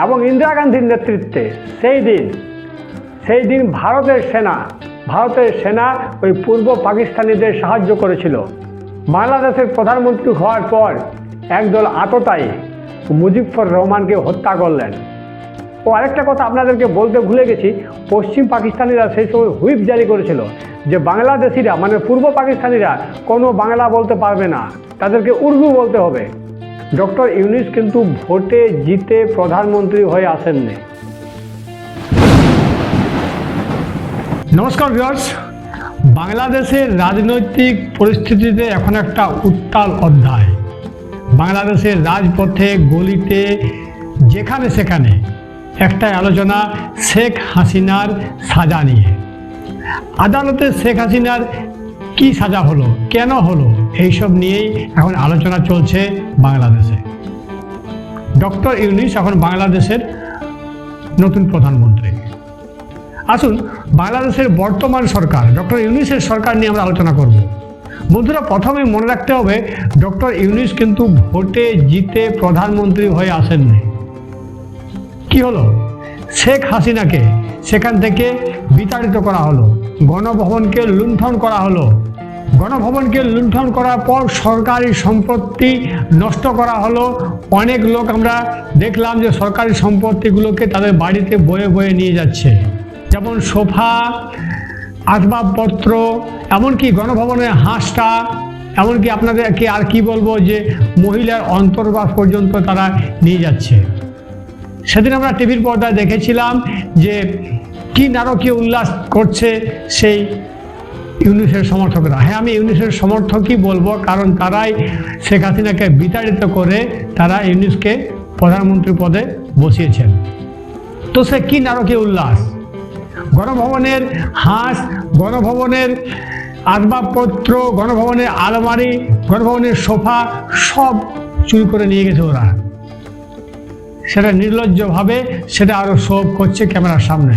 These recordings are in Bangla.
এবং ইন্দিরা গান্ধীর নেতৃত্বে সেই দিন সেই দিন ভারতের সেনা ভারতের সেনা ওই পূর্ব পাকিস্তানিদের সাহায্য করেছিল। বাংলাদেশের প্রধানমন্ত্রী হওয়ার পর একদল আততায়ী মুজিবুর রহমানকে হত্যা করলেন। ও আরেকটা কথা আপনাদেরকে বলতে ভুলে গেছি, পশ্চিম পাকিস্তানিরা সেই সময় হুইপ জারি করেছিল যে বাংলাদেশিরা মানে পূর্ব পাকিস্তানিরা কোনো বাংলা বলতে পারবে না, তাদেরকে উর্দু বলতে হবে। ডক্টর ইউনিস কিন্তু ভোটে জিতে প্রধানমন্ত্রী হয়ে আসেননি। নমস্কার ভিউয়ার্স। বাংলাদেশের রাজনৈতিক পরিস্থিতিতে এখন একটা উত্তাল অধ্যায়। বাংলাদেশের রাজপথে, গলিতে, যেখানে সেখানে একটা আলোচনা, শেখ হাসিনার সাজা নিয়ে। আদালতে শেখ হাসিনার কি সাজা হলো? কেন হলো? এইসব নিয়েই এখন আলোচনা চলছে বাংলাদেশে। ডক্টর ইউনিস এখন বাংলাদেশের নতুন প্রধানমন্ত্রী। আসুন, বাংলাদেশের বর্তমান সরকার, ডক্টর ইউনিসের সরকার নিয়ে আমরা আলোচনা করব। বন্ধুরা, প্রথমে মনে রাখতে হবে, ডক্টর ইউনিস কিন্তু ভোটে জিতে প্রধানমন্ত্রী হয়ে আসেননি। কি হলো? শেখ হাসিনাকে সেখান থেকে বিতাড়িত করা হলো, গণভবনকে লুণ্ঠন করা হলো। গণভবনকে লুণ্ঠন করার পর সরকারি সম্পত্তি নষ্ট করা হলো। অনেক লোক আমরা দেখলাম যে সরকারি সম্পত্তিগুলোকে তাদের বাড়িতে বয়ে বয়ে নিয়ে যাচ্ছে। যেমন সোফা, আসবাবপত্র, এমনকি গণভবনের হাঁসটা, এমনকি আপনাদেরকে আর কি বলব যে মহিলার অন্তর্বাস পর্যন্ত তারা নিয়ে যাচ্ছে। সেদিন আমরা টিভির পর্দায় দেখেছিলাম যে কি নারকীয় উল্লাস করছে সেই ইউনিসের সমর্থকরা। হ্যাঁ আমি ইউনিসের সমর্থকই বলব, কারণ তারাই শেখ হাসিনাকে বিতাড়িত করে তারা ইউনিসকে প্রধানমন্ত্রী পদে বসিয়েছেন। তো সে কি নারকীয় উল্লাস? গণভবনের হাঁস, গণভবনের আসবাবপত্র, গণভবনের আলমারি, গণভবনের সোফা সব চুরি করে নিয়ে গেছে ওরা। সেটা নির্লজ্জভাবে সেটা আরও শোভ করছে ক্যামেরার সামনে।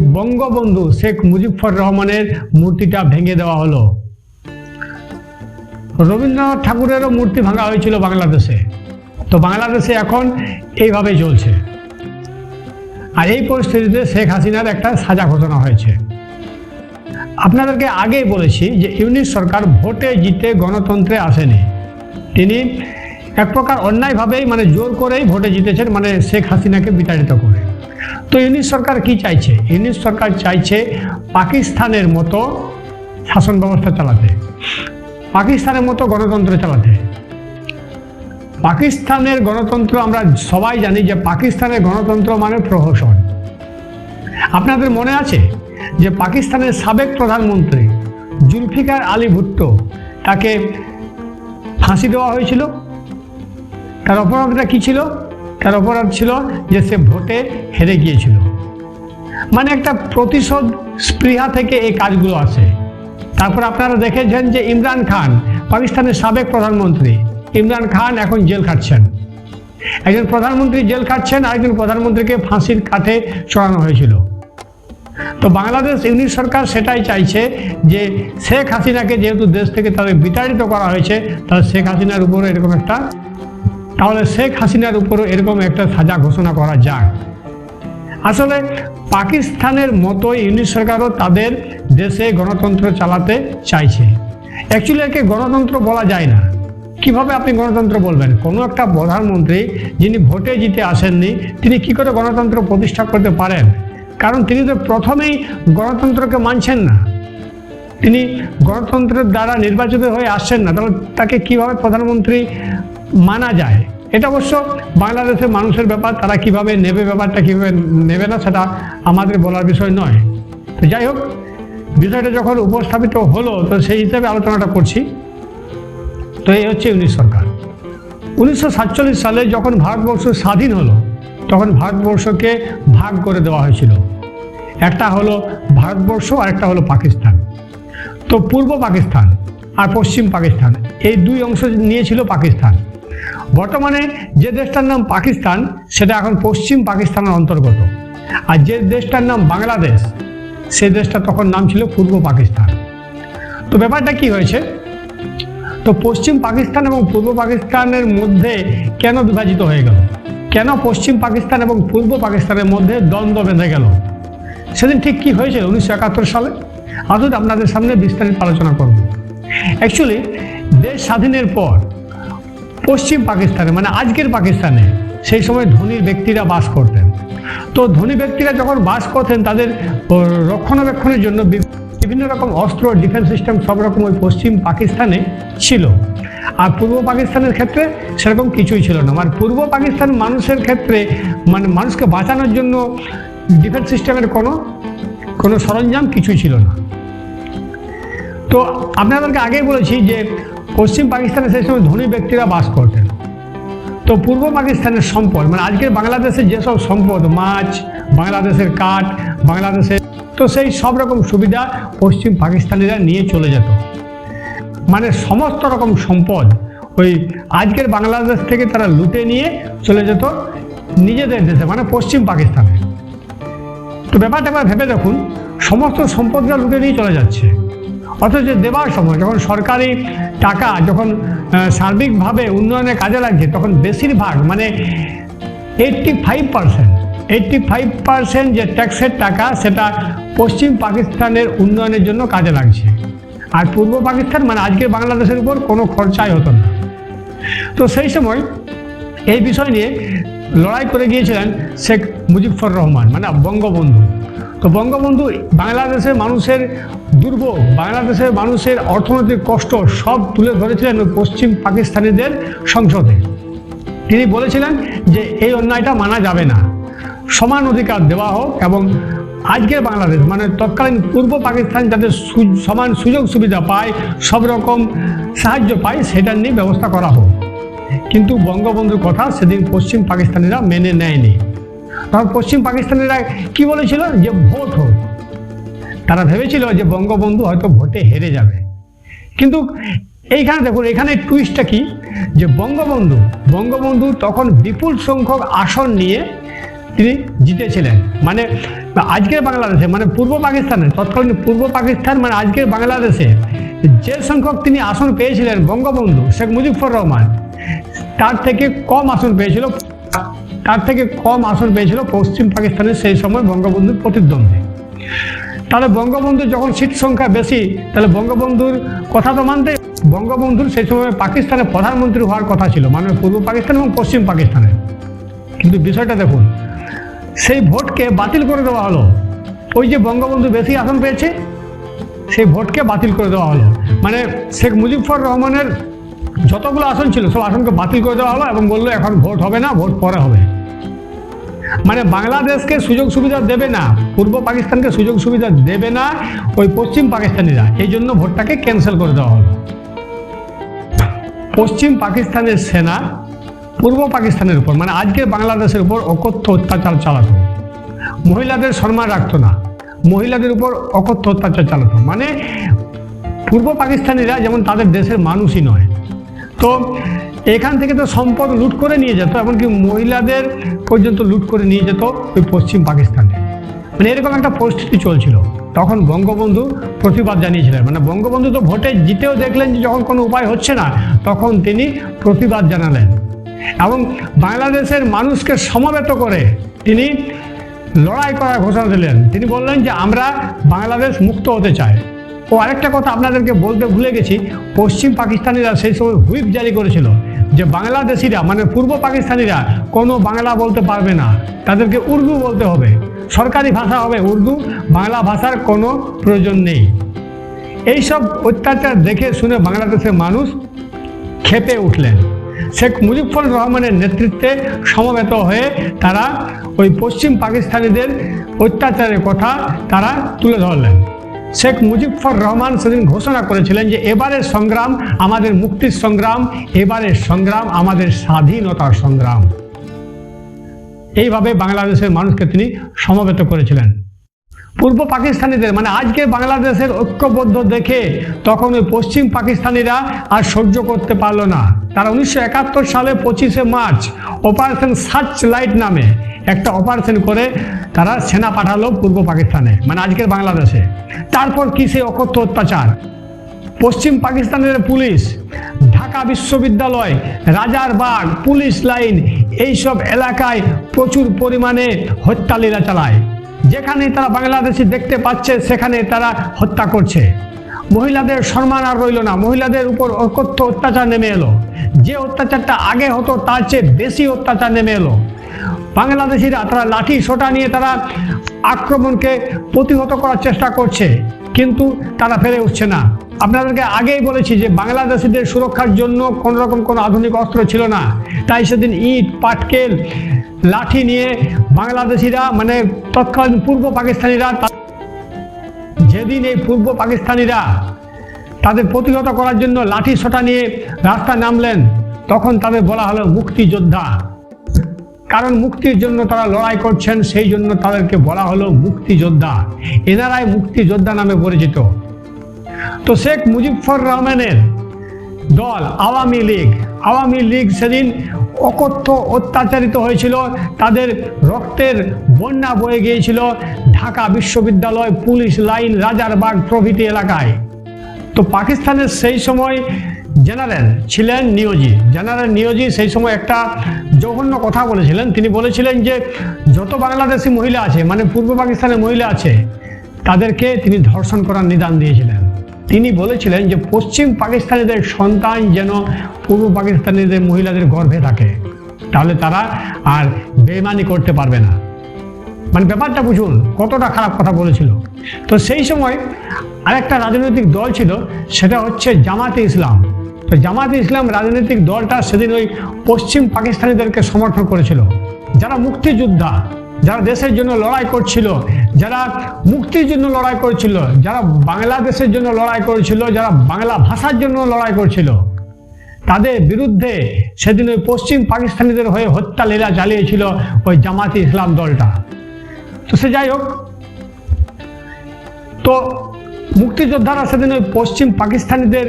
বঙ্গবন্ধু শেখ মুজিবুর রহমানের মূর্তিটা ভেঙে দেওয়া হলো। রবীন্দ্রনাথ ঠাকুরেরও মূর্তি ভাঙা হয়েছিল বাংলাদেশে। তো বাংলাদেশে এখন এইভাবে চলছে। আর এই পরিস্থিতিতে শেখ হাসিনার একটা সাজা ঘোষণা হয়েছে। আপনাদেরকে আগেই বলেছি যে ইউনিট সরকার ভোটে জিতে গণতন্ত্রে আসেনি। তিনি এক প্রকার অন্যায়ভাবেই মানে জোর করেই ভোটে জিতেছেন মানে শেখ হাসিনাকে বিতাড়িত করে। তো ইউনিট সরকার কি চাইছে? ইউনিট সরকার চাইছে পাকিস্তানের মতো শাসন ব্যবস্থা চালাতে। পাকিস্তানের মতো গণতন্ত্র চালাতে। পাকিস্তানের গণতন্ত্র আমরা সবাই জানি যে পাকিস্তানের গণতন্ত্র মানে প্রহসন। আপনাদের মনে আছে যে পাকিস্তানের সাবেক প্রধানমন্ত্রী জুলফিকার আলী ভুট্টো তাকে ফাঁসি দেওয়া হয়েছিল? তার অপরাধটা কী ছিল? তার অপরাধ ছিল যে সে ভোটে হেরে গিয়েছিল। মানে একটা প্রতিশোধ স্পৃহা থেকে এই কাজগুলো আসে তারপর আপনারা দেখেছেন যে ইমরান খান, পাকিস্তানের সাবেক প্রধানমন্ত্রী। ইমরান খান এখন জেল খাটছেন। একজন প্রধানমন্ত্রী জেল খাটছেন, আরেকজন প্রধানমন্ত্রীকে ফাঁসির কাঠে চড়ানো হয়েছিল। তো বাংলাদেশ ইউনিট সরকার সেটাই চাইছে যে শেখ হাসিনাকে যেহেতু দেশ থেকে তাদের বিতাড়িত করা হয়েছে, তাহলে শেখ হাসিনার উপরে এরকম একটা তাহলে শেখ হাসিনার উপরও এরকম একটা সাজা ঘোষণা করা যাক আসলে পাকিস্তানের মতো ইউনিট সরকারও তাদের দেশে গণতন্ত্র চালাতে চাইছে। অ্যাকচুয়ালি একে গণতন্ত্র বলা যায় না। কীভাবে আপনি গণতন্ত্র বলবেন? কোনো একটা প্রধানমন্ত্রী যিনি ভোটে জিতে আসেননি, তিনি কি করে গণতন্ত্র প্রতিষ্ঠা করতে পারেন? কারণ তিনি তো প্রথমেই গণতন্ত্রকে মানছেন না। তিনি গণতন্ত্রের দ্বারা নির্বাচিত হয়ে আসছেন না। তাহলে তাকে কীভাবে প্রধানমন্ত্রী মানা যায়। এটা অবশ্য বাংলাদেশের মানুষের ব্যাপার, তারা কীভাবে নেবে ব্যাপারটা, কীভাবে নেবে না, সেটা আমাদের বলার বিষয় নয়। তো যাই হোক, বিষয়টা যখন উপস্থাপিত হলো, তো সেই হিসেবে আলোচনাটা করছি। তো এই হচ্ছে ইউনিট সরকার। উনিশশো সাতচল্লিশ সালে যখন ভারতবর্ষ স্বাধীন হলো, তখন ভারতবর্ষকে ভাগ করে দেওয়া হয়েছিল। একটা হলো ভারতবর্ষ, আর একটা হলো পাকিস্তান। তো পূর্ব পাকিস্তান আর পশ্চিম পাকিস্তান, এই দুই অংশ নিয়েছিল পাকিস্তান। বর্তমানে যে দেশটার নাম পাকিস্তান, সেটা এখন পশ্চিম পাকিস্তানের অন্তর্গত। আর যে দেশটার নাম বাংলাদেশ সেই দেশটা তখন নাম ছিল পূর্ব পাকিস্তান। তো ব্যাপারটা কি হয়েছে? তো পশ্চিম পাকিস্তান এবং পূর্ব পাকিস্তানের মধ্যে কেন বিভাজিত হয়ে গেল? কেন পশ্চিম পাকিস্তান এবং পূর্ব পাকিস্তানের মধ্যে দ্বন্দ্ব বেঁধে গেল? সেদিন ঠিক কি হয়েছিল উনিশশো একাত্তর সালে? আসুন আপনাদের সামনে বিস্তারিত আলোচনা করব। অ্যাকচুয়ালি দেশ স্বাধীনের পর পশ্চিম পাকিস্তানে মানে আজকের পাকিস্তানে, সেই সময় ধনী ব্যক্তিরা বাস করতেন। তো ধনী ব্যক্তিরা যখন বাস করতেন, তাদের রক্ষণাবেক্ষণের জন্য বিভিন্ন রকম অস্ত্র, ডিফেন্স সিস্টেম, সব রকম ওই পশ্চিম পাকিস্তানে ছিল। আর পূর্ব পাকিস্তানের ক্ষেত্রে সেরকম কিছুই ছিল না। আর পূর্ব পাকিস্তান মানুষের ক্ষেত্রে মানে মানুষকে বাঁচানোর জন্য ডিফেন্স সিস্টেমের কোনো কোনো সরঞ্জাম কিছুই ছিল না। তো আপনাদেরকে আগেই বলেছি যে পশ্চিম পাকিস্তানে সেই সময় ধনী ব্যক্তিরা বাস করতেন। তো পূর্ব পাকিস্তানের সম্পদ মানে আজকের বাংলাদেশের যেসব সম্পদ, মাছ, বাংলাদেশের কাঠ, বাংলাদেশের তো সেই সব রকম সুবিধা পশ্চিম পাকিস্তানিরা নিয়ে চলে যেত। মানে সমস্ত রকম সম্পদ ওই আজকের বাংলাদেশ থেকে তারা লুটে নিয়ে চলে যেত নিজেদের দেশে মানে পশ্চিম পাকিস্তানে। তো ব্যাপারটা এবার ভেবে দেখুন, সমস্ত সম্পদটা লুটে নিয়ে চলে যাচ্ছে। অথচ দেওয়ার সময়, যখন সরকারি টাকা যখন সার্বিকভাবে উন্নয়নে কাজে লাগছে, তখন বেশিরভাগ মানে eighty five percent eighty five percent যে ট্যাক্সের টাকা সেটা পশ্চিম পাকিস্তানের উন্নয়নের জন্য কাজে লাগছে। আর পূর্ব পাকিস্তান মানে আজকের বাংলাদেশের উপর কোনো খরচাই হতো না। তো সেই সময় এই বিষয় নিয়ে লড়াই করে গিয়েছিলেন শেখ মুজিবুর রহমান মানে বঙ্গবন্ধু। তো বঙ্গবন্ধু বাংলাদেশের মানুষের দুর্ভোগ, বাংলাদেশের মানুষের অর্থনৈতিক কষ্ট সব তুলে ধরেছিলেন পশ্চিম পাকিস্তানিদের সংসদে। তিনি বলেছিলেন যে এই অন্যায়টা মানা যাবে না। সমান অধিকার দেওয়া হোক এবং আজকের বাংলাদেশ মানে তৎকালীন পূর্ব পাকিস্তান সু- সমান সুযোগ সুবিধা পায়, সব রকম সাহায্য পায়, সেটা নিয়ে ব্যবস্থা করা হোক। কিন্তু বঙ্গবন্ধুর কথা সেদিন পশ্চিম পাকিস্তানিরা মেনে নেয়নি। তখন পশ্চিম পাকিস্তানিরা কি বলেছিল? যে ভোট হোক। তারা ভেবেছিল যে বঙ্গবন্ধু হয়তো ভোটে হেরে যাবে। কিন্তু এইখানে দেখুন, এখানে টুইস্টটা কি? যে বঙ্গবন্ধু বঙ্গবন্ধু তখন বিপুল সংখ্যক আসন নিয়ে তিনি জিতেছিলেন। মানে আজকের বাংলাদেশে মানে পূর্ব পাকিস্তানে তৎকালীন পূর্ব পাকিস্তান মানে আজকের বাংলাদেশে যে সংখ্যক তিনি আসন পেয়েছিলেন বঙ্গবন্ধু, শেখ মুজিবুর রহমান, তার থেকে কম আসন পেয়েছিল তার থেকে কম আসন পেয়েছিল পশ্চিম পাকিস্তানের সেই সময় বঙ্গবন্ধুর প্রতিদ্বন্দ্বী। তাহলে বঙ্গবন্ধুর যখন সিট সংখ্যা বেশি, তাহলে বঙ্গবন্ধুর কথা তো মানতে বঙ্গবন্ধুর সেই সময় পাকিস্তানের প্রধানমন্ত্রী হওয়ার কথা ছিল মানে পূর্ব পাকিস্তান এবং পশ্চিম পাকিস্তানে কিন্তু বিষয়টা দেখুন, সেই ভোটকে বাতিল করে দেওয়া হলো। ওই যে বঙ্গবন্ধু বেশি আসন পেয়েছে, সেই ভোটকে বাতিল করে দেওয়া হলো। মানে শেখ মুজিবুর রহমানের যতগুলো আসন ছিল, সব আসনকে বাতিল করে দেওয়া হলো এবং বলল এখন ভোট হবে না, ভোট পরে হবে। মানে বাংলাদেশকে সুযোগ সুবিধা দেবে না, পূর্ব পাকিস্তানকে সুযোগ সুবিধা দেবে না, ওই পশ্চিম পাকিস্তানিরা। এই জন্য ভোটটাকে ক্যান্সেল করে দেওয়া হলো। পশ্চিম পাকিস্তানের সেনা পূর্ব পাকিস্তানের উপর মানে আজকের বাংলাদেশের উপর অকথ্য অত্যাচার চালাতো। মহিলাদের সম্মান রাখতো না, মহিলাদের উপর অকথ্য অত্যাচার চালাতো। মানে পূর্ব পাকিস্তানিরা যেমন তাদের দেশের মানুষই নয়। তো এখান থেকে তো সম্পদ লুট করে নিয়ে যেত, এমনকি মহিলাদের পর্যন্ত লুট করে নিয়ে যেত ওই পশ্চিম পাকিস্তানে। মানে এরকম একটা পরিস্থিতি চলছিল। তখন বঙ্গবন্ধু প্রতিবাদ জানিয়েছিলেন। মানে বঙ্গবন্ধু তো ভোটে জিতেও দেখলেন যে যখন কোনো উপায় হচ্ছে না, তখন তিনি প্রতিবাদ জানালেন। এবং বাংলাদেশের মানুষকে সমবেত করে তিনি লড়াই করার ঘোষণা দিলেন। তিনি বললেন যে আমরা বাংলাদেশ মুক্ত হতে চাই। ও আরেকটা কথা আপনাদেরকে বলতে ভুলে গেছি, পশ্চিম পাকিস্তানিরা সেই সময় হুইপ জারি করেছিল। যে বাংলাদেশিরা মানে পূর্ব পাকিস্তানিরা কোনো বাংলা বলতে পারবে না। তাদেরকে উর্দু বলতে হবে। সরকারি ভাষা হবে উর্দু, বাংলা ভাষার কোনো প্রয়োজন নেই। এইসব অত্যাচার দেখে শুনে বাংলাদেশের মানুষ খেপে উঠলেন। শেখ মুজিবুর রহমানের নেতৃত্বে সমবেত হয়ে তারা ওই পশ্চিম পাকিস্তানিদের অত্যাচারের কথা তারা তুলে ধরলেন। শেখ মুজিবুর রহমান সেদিন ঘোষণা করেছিলেন যে এবারের সংগ্রাম আমাদের মুক্তির সংগ্রাম, এবারের সংগ্রাম আমাদের স্বাধীনতার সংগ্রাম। এইভাবে বাংলাদেশের মানুষকে তিনি সমবেত করেছিলেন। পূর্ব পাকিস্তানিদের মানে আজকে বাংলাদেশের ঐক্যবদ্ধ দেখে তখন ওই পশ্চিম পাকিস্তানিরা আর সহ্য করতে পারল না। তারা উনিশশো একাত্তর সালে পঁচিশে মার্চ অপারেশন সার্চ লাইট নামে একটা অপারেশন করে তারা সেনা পাঠালো পূর্ব পাকিস্তানে মানে আজকের বাংলাদেশে। তারপর কি সেই অকথ্য অত্যাচার? পশ্চিম পাকিস্তানের পুলিশ, ঢাকা বিশ্ববিদ্যালয় রাজারবাগ পুলিশ লাইন, এইসব এলাকায় প্রচুর পরিমাণে হত্যালীলা চালায়। যেখানে তারা বাংলাদেশি দেখতে পাচ্ছে সেখানে তারা হত্যা করছে। মহিলাদের সম্মান আর রইল না, মহিলাদের উপর অকথ্য অত্যাচার নেমে এলো। যে অত্যাচারটা আগে হতো, তার চেয়ে বেশি অত্যাচার নেমে এলো। বাংলাদেশিরা তারা লাঠি সোটা নিয়ে তারা আক্রমণকে প্রতিহত করার চেষ্টা করছে, কিন্তু তারা ফেরে উঠছে না। আপনাদেরকে আগেই বলেছি যে বাংলাদেশিদের সুরক্ষার জন্য কোনো রকম কোনো আধুনিক অস্ত্র ছিল না। তাই সেদিন ইট, পাটকেল, লাঠি নিয়ে বাংলাদেশিরা মানে তৎকালীন পূর্ব পাকিস্তানিরা যেদিন এই পূর্ব পাকিস্তানিরা তাদের প্রতিহত করার জন্য লাঠি সোটা নিয়ে রাস্তায় নামলেন, তখন তাদের বলা হলো মুক্তিযোদ্ধা। কারণ মুক্তির জন্য তারা লড়াই করছেন, সেই জন্য তাদেরকে বলা হলো মুক্তিযোদ্ধা। এনারাই মুক্তিযোদ্ধা নামে পরিচিত। তো শেখ মুজিবুর রহমানের দল আওয়ামী লীগ আওয়ামী লীগ সেদিন অকথ্য অত্যাচারিত হয়েছিল, তাদের রক্তের বন্যা বয়ে গিয়েছিল ঢাকা বিশ্ববিদ্যালয় পুলিশ লাইন রাজারবাগ প্রভৃতি এলাকায়। তো পাকিস্তানের সেই সময় জেনারেল ছিলেন নিয়োজি। জেনারেল নিয়োজি সেই সময় একটা জঘন্য কথা বলেছিলেন। তিনি বলেছিলেন যে, যত বাংলাদেশি মহিলা আছে মানে পূর্ব পাকিস্তানের মহিলা আছে, তাদেরকে তিনি ধর্ষণ করার নিদান দিয়েছিলেন। তিনি বলেছিলেন যে, পশ্চিম পাকিস্তানিদের সন্তান যেন পূর্ব পাকিস্তানিদের মহিলাদের গর্ভে থাকে, তাহলে তারা আর বেমানি করতে পারবে না। মানে ব্যাপারটা বুঝুন, কতটা খারাপ কথা বলেছিল। তো সেই সময় আরেকটা রাজনৈতিক দল ছিল, সেটা হচ্ছে জামাতে ইসলাম। তো জামাতে ইসলাম রাজনৈতিক দলটা সেদিন ওই পশ্চিম পাকিস্তানিদেরকে সমর্থন করেছিল। যারা মুক্তিযোদ্ধা, যারা দেশের জন্য লড়াই করছিল, যারা মুক্তির জন্য লড়াই করছিল, যারা বাংলাদেশের জন্য লড়াই করেছিল, যারা বাংলা ভাষার জন্য লড়াই করছিল, তাদের বিরুদ্ধে সেদিন ওই পশ্চিম পাকিস্তানিদের হয়ে হত্যা লীলা চালিয়েছিল ওই জামাতি ইসলাম দলটা। তো সে যাই হোক, তো মুক্তিযোদ্ধারা সেদিন ওই পশ্চিম পাকিস্তানিদের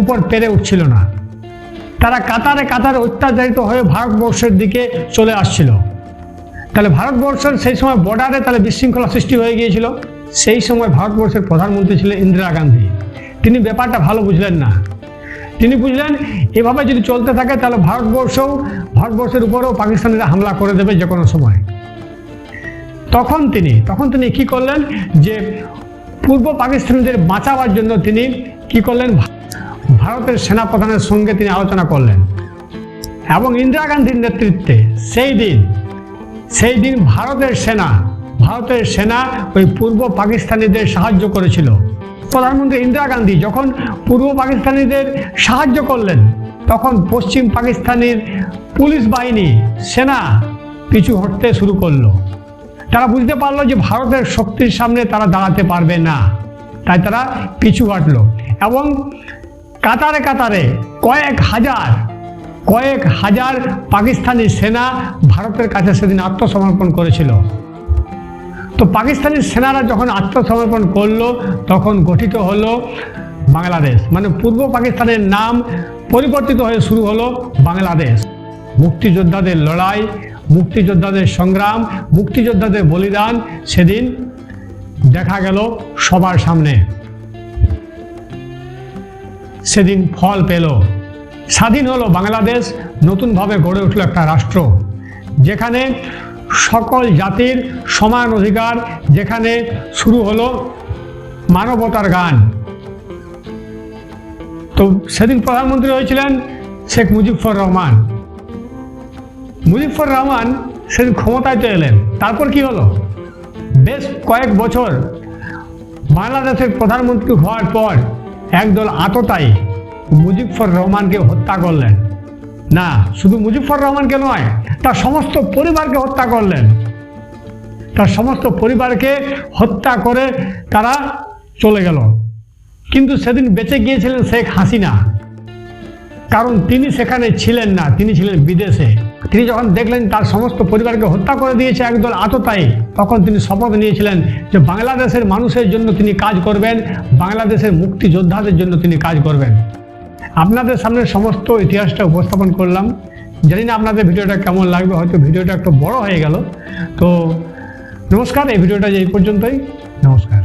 উপর পেরে উঠছিল না। তারা কাতারে কাতারে অত্যাচারিত হয়ে ভারতবর্ষের দিকে চলে আসছিল। তাহলে ভারতবর্ষের সেই সময় বর্ডারে তাহলে বিশৃঙ্খলা সৃষ্টি হয়ে গিয়েছিল। সেই সময় ভারতবর্ষের প্রধানমন্ত্রী ছিলেন ইন্দিরা গান্ধী। তিনি ব্যাপারটা ভালো বুঝলেন না। তিনি বুঝলেন, এভাবে যদি চলতে থাকে তাহলে ভারতবর্ষও ভারতবর্ষের উপরেও পাকিস্তানিরা হামলা করে দেবে যে কোনো সময়। তখন তিনি তখন তিনি কি করলেন যে পূর্ব পাকিস্তানিদের বাঁচাবার জন্য তিনি কি করলেন? ভারতের সেনাপ্রধানের সঙ্গে তিনি আলোচনা করলেন। এবং ইন্দিরা গান্ধীর নেতৃত্বে সেই দিন সেই দিন ভারতের সেনা ভারতের সেনা ওই পূর্ব পাকিস্তানিদের সাহায্য করেছিল। প্রধানমন্ত্রী ইন্দিরা গান্ধী যখন পূর্ব পাকিস্তানিদের সাহায্য করলেন, তখন পশ্চিম পাকিস্তানের পুলিশ বাহিনী, সেনা পিছু হটতে শুরু করল। তারা বুঝতে পারল যে ভারতের শক্তির সামনে তারা দাঁড়াতে পারবে না। তাই তারা পিছু হটলো। এবং কাতারে কাতারে কয়েক হাজার কয়েক হাজার পাকিস্তানি সেনা ভারতের কাছে সেদিন আত্মসমর্পণ করেছিল। তো পাকিস্তানি সেনারা যখন আত্মসমর্পণ করল, তখন গঠিত হলো বাংলাদেশ। মানে পূর্ব পাকিস্তানের নাম পরিবর্তিত হয়ে শুরু হলো বাংলাদেশ। মুক্তিযোদ্ধাদের লড়াই, মুক্তিযোদ্ধাদের সংগ্রাম, মুক্তিযোদ্ধাদের বলিদান সেদিন দেখা গেল সবার সামনে। সেদিন ফল পেল। স্বাধীন হলো বাংলাদেশ, নতুনভাবে গড়ে উঠল একটা রাষ্ট্র, যেখানে সকল জাতির সমান অধিকার, যেখানে শুরু হলো মানবতার গান। তো সেদিন প্রধানমন্ত্রী হয়েছিলেন শেখ মুজিবুর রহমান। মুজিবুর রহমান সেদিন ক্ষমতায় তো এলেন। তারপর কি হলো? বেশ কয়েক বছর বাংলাদেশের প্রধানমন্ত্রী হওয়ার পর একদল আততায়ী মুজিবুর রহমানকে হত্যা করলেন। না, শুধু মুজিবুর রহমানকে নয়, তার সমস্ত পরিবারকে হত্যা করলেন। তার সমস্ত পরিবারকে হত্যা করে তারা চলে গেল। কিন্তু সেদিন বেঁচে গিয়েছিলেন শেখ হাসিনা। কারণ তিনি সেখানে ছিলেন না, তিনি ছিলেন বিদেশে। তিনি যখন দেখলেন তার সমস্ত পরিবারকে হত্যা করে দিয়েছে একদল আততায়ী তখন তিনি শপথ নিয়েছিলেন যে বাংলাদেশের মানুষের জন্য তিনি কাজ করবেন, বাংলাদেশের মুক্তিযোদ্ধাদের জন্য তিনি কাজ করবেন। আপনাদের সামনে সমস্ত ইতিহাসটা উপস্থাপন করলাম। জানি না আপনাদের ভিডিওটা কেমন লাগবে, হয়তো ভিডিওটা একটু বড় হয়ে গেল। তো নমস্কার, এই ভিডিওটা যে এই পর্যন্তই। নমস্কার।